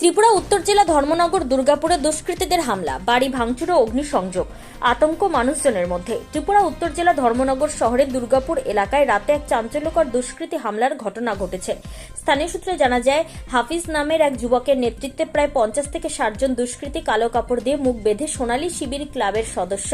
ত্রিপুরা উত্তর জেলা ধর্মনগর দুর্গাপুরে দুষ্কৃতীদের হামলা, বাড়ি ভাঙচুর ও অগ্নিসংযোগ, আতঙ্ক মানুষজনের মধ্যে। ত্রিপুরা উত্তর জেলা ধর্মনগর শহরের দুর্গাপুর এলাকায় রাতে এক চাঞ্চল্যকর দুষ্কৃতী হামলার ঘটনা ঘটেছে। স্থানীয় সূত্রে জানা যায়, হাফিজ নামের এক যুবকের নেতৃত্বে প্রায় পঞ্চাশ থেকে ষাট জন দুষ্কৃতী কালো কাপড় দিয়ে মুখ বেঁধে সোনালী শিবির ক্লাবের সদস্য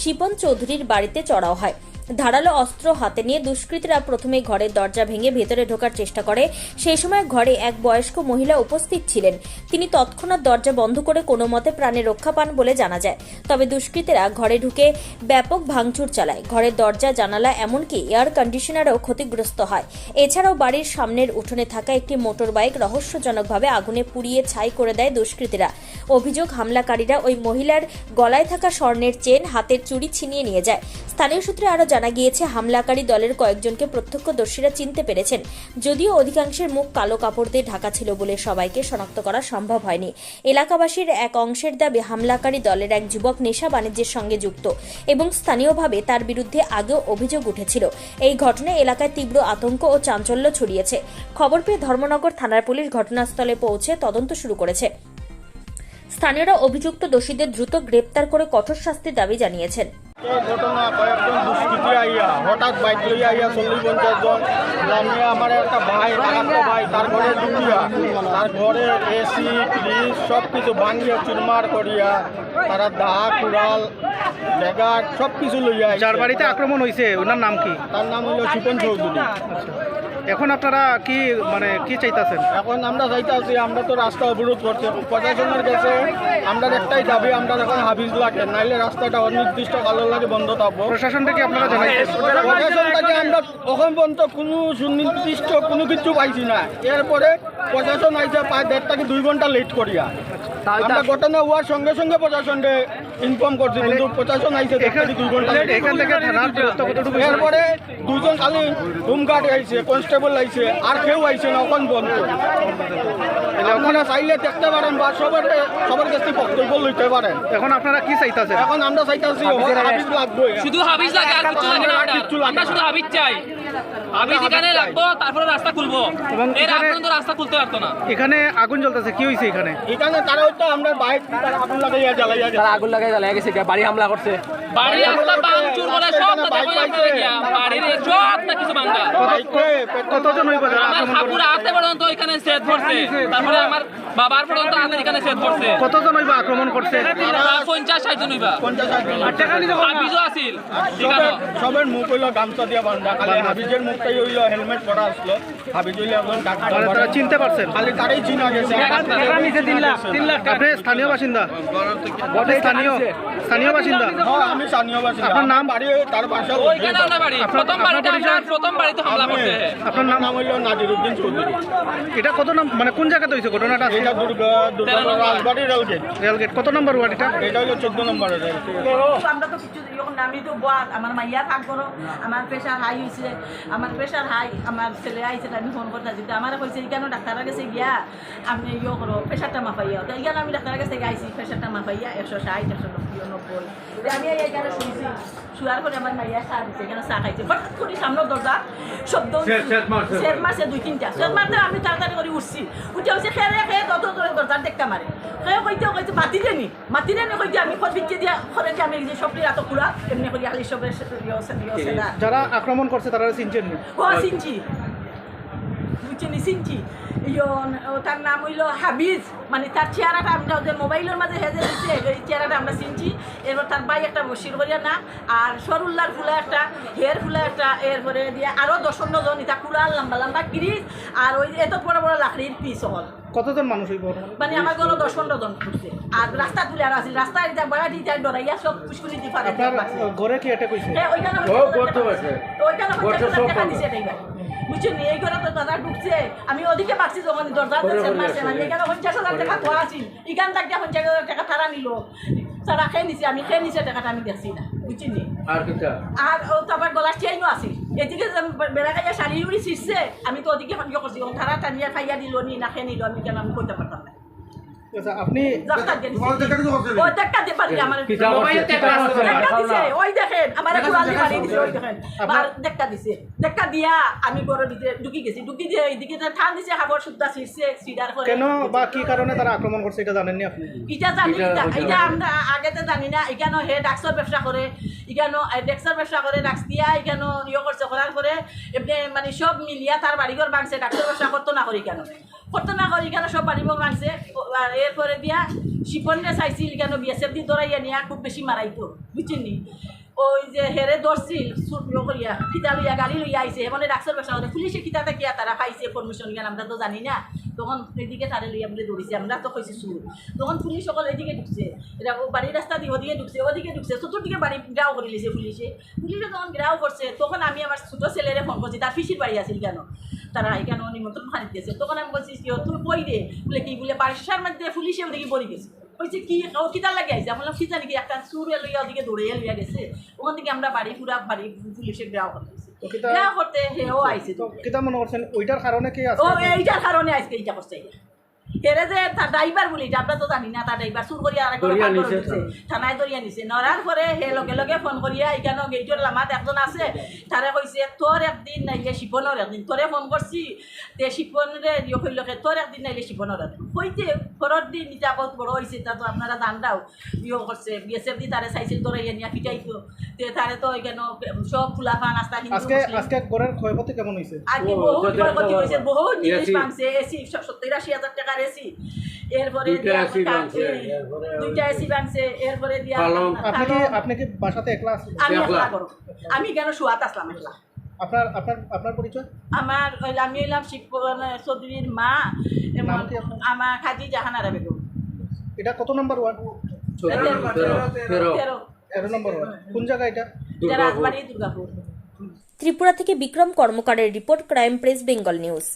শিপন চৌধুরীর বাড়িতে চড়াও হয়। ধারালো অস্ত্র হাতে নিয়ে দুষ্কৃতীরা প্রথমে ঘরের দরজা ভেঙে ভেতরে ঢোকার চেষ্টা করে। সেই সময় ঘরে এক বয়স্ক মহিলা উপস্থিত ছিলেন। তিনি তৎক্ষণাৎ দরজা বন্ধ করে কোনো মতে প্রাণে রক্ষা পান বলে জানা যায়। তবে দুষ্কৃতীরা ঘরে ঢুকে ব্যাপক ভাঙচুর চালায়। ঘরের দরজা, জানালা এমনকি এয়ার কন্ডিশনারও ক্ষতিগ্রস্ত হয়। এছাড়াও বাড়ির সামনের উঠোনে থাকা একটি মোটর বাইক রহস্যজনকভাবে আগুনে পুড়িয়ে ছাই করে দেয় দুষ্কৃতীরা। অভিযোগ, হামলাকারীরা ওই মহিলার গলায় থাকা স্বর্ণের চেন, হাতের চুড়ি ছিনিয়ে নিয়ে যায়। স্থানীয় সূত্রে আরও জানা গিয়েছে, হামলাকারী দলের কয়েকজনকে প্রত্যক্ষদর্শীরা চিনতে পেরেছেন। যদিও অধিকাংশের মুখ কালো কাপড় দিয়ে ঢাকা ছিল বলে সবাইকে শনাক্ত করা সম্ভব হয়নি। এলাকাবাসীর এক অংশের দাবি, হামলাকারী দলের এক যুবক নেশা বাণিজ্যের সঙ্গে যুক্ত এবং স্থানীয়ভাবে তার বিরুদ্ধে আগেও অভিযোগ উঠেছিল। এই ঘটনায় এলাকায় তীব্র আতঙ্ক ও চাঞ্চল্য ছড়িয়েছে। খবর পেয়ে ধর্মনগর থানার পুলিশ ঘটনাস্থলে পৌঁছে তদন্ত শুরু করেছে। স্থানীয়রা অভিযুক্ত দোষীদের দ্রুত গ্রেপ্তার করে কঠোর শাস্তির দাবি জানিয়েছেন। ঘটনা কয়েকজন দুষ্কৃতী আইয়া হঠাৎ বাইক লইয়া আইয়া চল্লিশ পঞ্চাশ জন নামিয়ে আমার একটা ভাই ভাই তার ঘরে ঢুকিয়া তার ঘরে এসি ফ্রিজ সব কিছু ভাঙিয়া চুরমার করিয়া তারা দা কুড়াল ব্যাগার সব কিছু লইয়া যার বাড়িতে আক্রমণ হয়েছে ওনার নাম কি? তার নাম হলো শিপন চৌধুরী। এখন আপনারা কি মানে কি চাইতেছেন? এখন আমরা চাইতে আছি আমরা তো রাস্তা অবরোধ করছি। প্রশাসনের কাছে আমরা একটাই দাবি আমরা এখন হাফিজ লাগে নাইলে রাস্তাটা অনির্দিষ্ট কালের লাগে বন্ধ থাকব। প্রশাসন থেকে আপনারা প্রশাসন থেকে আমরা এখন পর্যন্ত কোনো সুনির্দিষ্ট কোনো কিছু পাইছি না। এরপরে প্রশাসন আইছে প্রায় দেড় থেকে দুই ঘণ্টা লেট করিয়া। আমরা ঘটনা হওয়ার সঙ্গে সঙ্গে প্রশাসনকে ইনফর্ম করছি কিন্তু প্রশাসন আইছে দুই ঘণ্টা এখান থেকে এরপরে দুজন খালি হোমগার্ড আইছে কনস্টেবল আইছে আর কেউ আইছে না এখন বন্ধ। আপনারা চাইলে দেখতে পারেন বা সবার সবার কাছে বক্তব্য লইতে পারেন। এখন আপনারা কি চাইতেছেন? এখন আমরা চাইতেছি হাফিজ লাগবে। শুধু হাবিজ লাগে আর কিছু লাগে আমরা না। শুধু হাবিজ চাই। এখানে রাখব তারপরে রাস্তা খুলবো। এবং এর আপনার তো রাস্তা খুলতে পারতো না। এখানে আগুন জ্বলতেছে কি হয়েছে এখানে? এখানে তারা হয়তো আমরা বাইক তারা আগুন লাগাইয়া জ্বালাইয়া তারা আগুন লাগাই জ্বালিয়ে গেছে বাড়ি হামলা করছে। বাড়ি ভাঙচুর করে সব তো দেখো আপনারা বাড়ির সব না কিছু ভাঙা। কতজন হইব যারা আক্রমণ ঠাকুর পর্যন্ত এখানে সেট করছে তারপরে আমার বাবার পর্যন্ত এখানে সেট করছে কতজন হইব আক্রমণ করছে? পঞ্চাশ ষাট জন হইবা। পঞ্চাশ ষাট জন। হাবিজও আছিল ঠিক আছে সবের- সবের মুখ হইল গামছা দিয়া বান্ধা খালি হাবিজের মুখটাই হইল হেলমেট পরা আসলো। হাবিজ হইল একজন ডাক্তার তারা চিনতে পারছেন? খালি তারাই চিনা গেছে আপনি স্থানীয় বাসিন্দা? স্থানীয়? স্থানীয় বাসিন্দা? হ্যাঁ, আমি স্থানীয় বাসিন্দা। আপনার নাম? বাড়ি তার বাসা। প্রথম বাড়িতে আমরা প্রথম বাড়িতে হামলা করছে। আপনার নাম? নাম হইল নাজিরুদ্দিন চৌধুরী। এটা কত নাম মানে কোন জায়গাতে হয়েছে ঘটনাটা এটা Durga Durga Rajbari rail gate. Rail gate. কত নম্বর ওয়ার্ড এটা? এটা হইল চোদ্দ নম্বরের রেল আমরা তো কিছু যখন আমি তো বল। আমার মাইয়া থাকব আমার প্রেশার হাই হয়েছে আমার প্রেশার হাই আমার ছেলে আইছে আমি ফোন করতে যদি আমার কইছে কেন ডাক্তারের কাছে গিয়া আমি ইয়ে করো প্রেশারটা মাপাইয়া তো এখানে আমি ডাক্তারের কাছে গাইছি প্রেশারটা মাপাইয়া একশো ষাট, একশো নব্বই আমি এখানে শুনছি? শুয়ার করে আমার মাইয়া চা দিচ্ছে এখানে চা খাইছে। হঠাৎ করে সামনের দরজা শব্দ দুই তিনটা। সেট মারতে আমি তাড়াতাড়ি করে উঠছি। উঠে হচ্ছে খেয়ে খেয়ে তত করে দরজার দেখা মারে খেয়ে কইতে কইতে মাতিলে নি? মাতি দেনি কইতে আমি খত বিচ্ছে দিয়া খরে যে আমি যে সবটি রাত কুড়া এমনি করি খালি সবে সেটা যারা আক্রমণ করছে তারা চিনছেন ও সিনচি। ইয়ন, ও তার নাম হইল হাবিজ। মানে তার চেহারাটা আমরা যে মোবাইলের মাঝে হেজে দিচ্ছে এই চেহারাটা আমরা চিনছি এরপর তার বাই একটা বসির করিয়া নাম। আর সরুল্লার ফুলা একটা হেয়ার ফুলা একটা এরপরে দিয়ে আরও দশ পনেরো জন ইটা কুড়াল লম্বা লম্বা কিরিস আর ওই এত বড় বড় লাকড়ির পিস হল। কতজন মানুষ হইব? মানে আমার ঘরে দশ পনেরো জন ঢুকছে আর রাস্তা তুলে আর আছে যা বয়া দিয়ে ডরাইয়া সব পুষ্কুলি পারে ঘরে কি এটা কইছে? হ্যাঁ, ওইখানে ওইখানে দেখা দিছে এটাই বুঝছেন এই করে তো দাদা ঢুকছে। আমি ওদিকে পাচ্ছি যখন দরজা মারছে আমি এখানে পঞ্চাশ হাজার টাকা খোয়া আছি। এখান থেকে পঞ্চাশ হাজার টাকা তারা নিল। তারা খেয়ে নিছে আমি খেয়ে নিছে টাকাটা আমি দেখছি না বুঝছেন আর ও তারপর গলার চেইনও আছে। এদিকে বেড়া খাইয়া শাড়ি উড়ি ছিঁড়ছে আমি তো ওদিকে ইয়ে করছি ও তারা টানিয়া খাইয়া দিল নি না খেয়ে নিল আমি কেন আমি করতে পারতাম আপনি দিয়ে দিছে। আমার না। ওই দেখেন আমার কুড়ালি বাড়ি দিছে ওই দেখেন। আর ধাক্কা দিছে ধাক্কা দিয়া আমি বড় দিতে ঢুকি গেছি ঢুকি দিয়ে এইদিকে ঠান দিছে খাবার সুদ্ধা ছিঁড়ছে সিডার করে কেন বা কি কারণে তারা আক্রমণ করছে এটা জানেননি আপনি? এটা জানি এটা- আমরা আগেতে জানি না এখানে হে ডাক্সর ব্যবসা করে এখানে ডেক্সর ব্যবসা করে ডাক্স দিয়া এখানে ইয়ে করছে করার পরে এমনি মানে সব মিলিয়া তার বাড়িঘর ভাঙছে ডাক্তার ব্যবসা করতো না করি কেন? করতো না করি কেন সব ভাঙছে ও- এরপরে দিয়া শিপনরে চাইছিল কেন বিএসএফ দি দৌড়াইয়া নিয়া খুব বেশি মারাইতো বুঝছেন নি ওই যে হেরে সুট ইয়ে করিয়া খিতা লইয়া গাড়ি লইয়া আইছে মানে ডাক্তার ব্যবসা করে পুলিশে খিতা থাকিয়া তারা পাইছে পারমিশন জ্ঞান আমরা তো জানি না। তখন এদিকে তারে লইয়া বলে দৌড়িছে আমরা তো কইছি সুর তখন পুলিশ সকল এদিকে ঢুকছে ও বাড়ির রাস্তা দিয়ে ওদিকে ঢুকছে ওদিকে ঢুকছে চতুর্দিকে বাড়ি গ্রাও করে লিছে পুলিশে পুলিশে যখন গ্রাও করছে তখন আমি আমার ছোটো ছেলেরে ফোন করছি তার ফিসির বাড়ি আছিল কেন। তারা এখানে নিমন্ত্রণ খানি দিয়েছে। তখন আমি বলছি "কিয়, তুই বই দে। বলে কি? বলে বাসার মধ্যে পুলিশে ওদিকে বলি গেছে। কইছে কি? ও কিতার লাগে আইসে আমার কি জানি কি একটা চুরে লইয়া ওদিকে দৌড়ে লইয়া গেছে। ওখান থেকে আমরা বাড়ি পুরা বাড়ি পুলিশে গ্রাহ করতে তো কিতা- গ্রাও করতে হেও আইছে তো কিতা মনে করছেন? ওইটার কারণে কি ও আছে এইটার কারণে আজকে এইটা করছে। হেরে যে তার ড্রাইভার বলি আমরা তো জানি না তার ড্রাইভার চুর করিয়া দিছে। থানায় দরিয়া নিছে নরার পরে হে লগে লগে ফোন করিয়া এখানে গেইটর লামাত একজন আছে। তারে কইছে তোর একদিন নাইলে শিপনের একদিন। তোরে ফোন করছি তে শিপনরে দিও কইলকে তোর একদিন নাইলে শিপনের কইতে পরের দিন নিতা বহুত বড় হয়েছে তা তো আপনারা জানরাও ইয়ে করছে বিএসএফ দি তারে চাইছিল দরাইয়া নিয়া পিটাইতো তে তারে তো এখানে সব ফুলা ফান আস্তা হিন্দু আজকে আজকে ঘরের ক্ষয়ক্ষতি কেমন হয়েছে আগে বহুত যত ক্ষতি বহুত জিনিস ভাঙছে এসি সত্তর আশি হাজার টাকার এসি এরপরে দুইটা এসি ভাঙছে এরপরে দিয়া কি বাসাতে একলা আমি একলা। একলা করো। আমি কেন শুয়াত আসলাম একলা? আপনার আপনার আপনার পরিচয়? আমার আমি হইলাম শিবপুরান চৌধুরীর মা? আমার খাজি জাহানারা বেগম। এটা কত নম্বর ওয়ার্ড? তেরো। তেরো। তেরো। তেরো। নম্বর ওয়ার্ড। কোন জায়গা এটা? এটা রাজবাড়ি দুর্গাপুর। ত্রিপুরা থেকে Bikram কর্মকারের report crime press Bengal news.